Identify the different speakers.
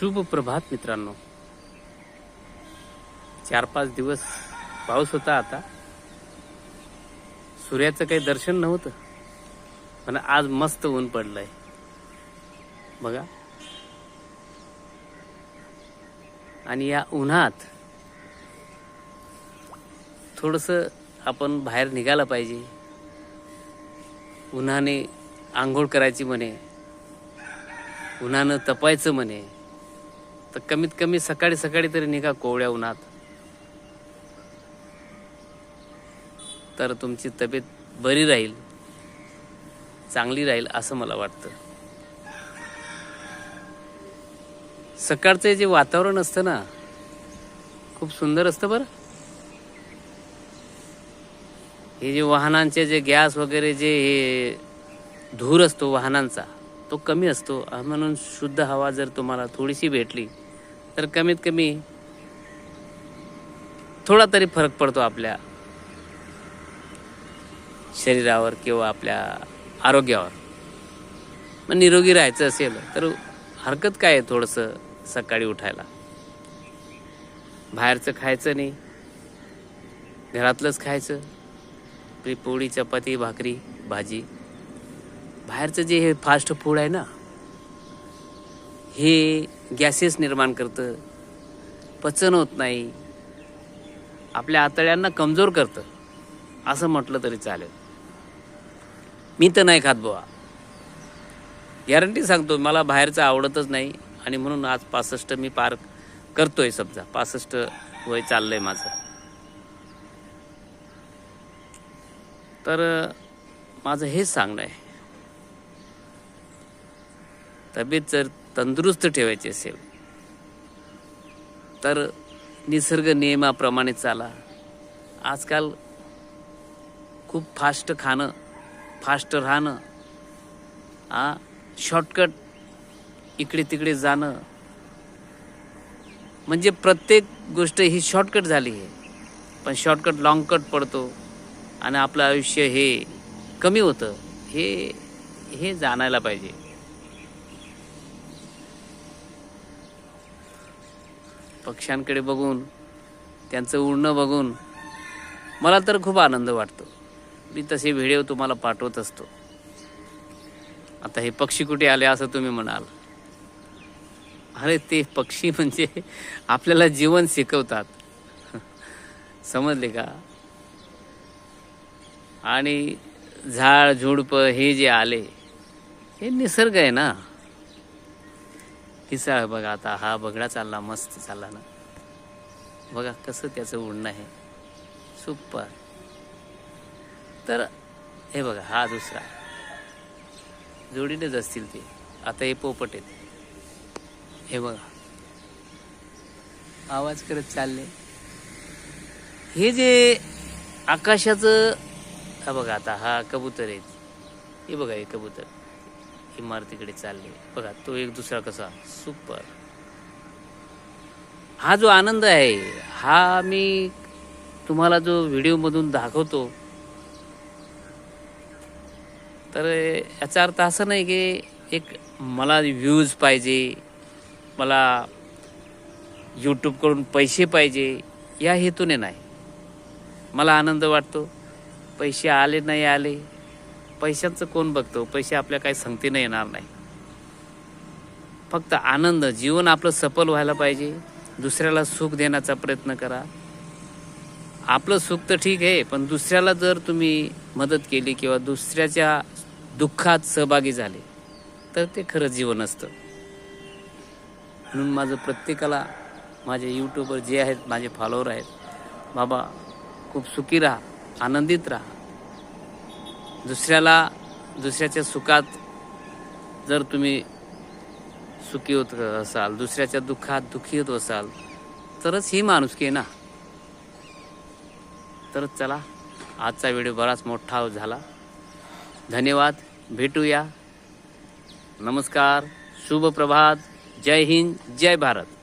Speaker 1: शुभ प्रभात मित्रांनो. चार पाच दिवस पाऊस होता आता. सूर्याचं काही दर्शन नव्हतं. पण आज मस्त ऊन पडलंय. बघा. आणि या उन्हात थोडस आपण बाहेर निघालं पाहिजे. उन्हाने आंघोळ करायची म्हणे. उन्हानं तपायचं म्हणे. तर कमीत कमी सकाळी सकाळी तरी निघा कोवळ्या उन्हात. तर तुमची तब्येत बरी राहील चांगली राहील असं मला वाटतं. सकाळचं जे वातावरण असतं ना खूप सुंदर असतं बरं. हे जे वाहनांचे जे गॅस वगैरे जे हे धूर असतो वाहनांचा तो कमी असतो. म्हणून शुद्ध हवा जर तुम्हाला थोडीशी भेटली तर कमीत कमी थोडा तरी फरक पडतो आपल्या शरीरावर किंवा आपल्या आरोग्यावर. मग निरोगी राहायचं असेल तर हरकत काय आहे थोडंसं सकाळी उठायला? बाहेरचं खायचं नाही. घरातलंच खायचं. पोळी चपाती भाकरी भाजी. बाहेरचं जे हे फास्ट फूड आहे ना हे गॅसेस निर्माण करतं. पचन होत नाही. आपल्या आतड्यांना कमजोर करतं. असं म्हटलं तरी चालेल. मी तर नाही खात बुवा. गॅरंटी सांगतो मला बाहेरचं आवडतच नाही. आणि म्हणून आज पासष्ट मी पार करतोय समजा. पासष्ट वय चाललंय माझं. तर माझं हेच सांगणं आहे. तब्येत जर तंदुरुस्त ठेवायची असेल तर निसर्ग नियमाप्रमाणे चाला. आजकाल खूप फास्ट खाणं फास्ट राहणं आ शॉर्टकट इकडे तिकडे जाणं. म्हणजे प्रत्येक गोष्ट ही शॉर्टकट झाली आहे. पण शॉर्टकट लॉंगकट पडतो आणि आपलं आयुष्य हे कमी होतं. हे हे जाणायला पाहिजे. पक्ष्यांकडे बघून त्यांचं उडणं बघून मला तर खूप आनंद वाटतो. मी तसे व्हिडिओ तुम्हाला पाठवत असतो. आता हे पक्षी कुठे आले असं तुम्ही म्हणाल. अरे ते पक्षी म्हणजे आपल्याला जीवन शिकवतात. समजले का? आणि झाड झुडप हे जे आले हे निसर्ग आहे ना? किसा बघा आता हा बगडा चालला मस्त चालला ना. बघा कसं त्याचं उडणं आहे. सुपर तर हे बघा हा दुसरा. जोडीनेच असतील ते. आता हे पोपट आहेत. हे बघा. आवाज करत चालले. हे जे आकाशाचं हा बघा आता हा कबूतर आहेत. हे बघा हे कबूतर. इमारतीकडे चालले. बघा तो एक दुसरा कसा? सुपर हा जो आनंद आहे हा मी तुम्हाला जो व्हिडिओमधून दाखवतो तर याचा अर्थ असं नाही की एक मला व्ह्यूज पाहिजे मला यूट्यूबकडून पैसे पाहिजे या हेतूने नाही. मला आनंद वाटतो. पैसे आले नाही आले पैशांचं कोण बघतो? पैसे आपल्या काही संगतीनं येणार नाही. फक्त आनंद जीवन आपलं सफल व्हायला पाहिजे. दुसऱ्याला सुख देण्याचा प्रयत्न करा. आपलं सुख तर ठीक आहे पण दुसऱ्याला जर तुम्ही मदत केली किंवा दुसऱ्याच्या दुःखात सहभागी झाले तर ते खरं जीवन असतं. म्हणून माझं प्रत्येकाला माझे यूट्यूबर जे आहेत माझे फॉलोअर आहेत बाबा खूप सुखी राहा आनंदित राहा. दुसऱ्याला दुसऱ्याच्या सुखात जर तुम्ही सुखी होत असाल दुसऱ्याच्या दुःखात दुःखी होत असाल तरच ही माणुसकी आहे ना? तर चला आजचा व्हिडिओ बराच मोठा झाला. धन्यवाद भेटूया. नमस्कार शुभ प्रभात जय हिंद जय भारत.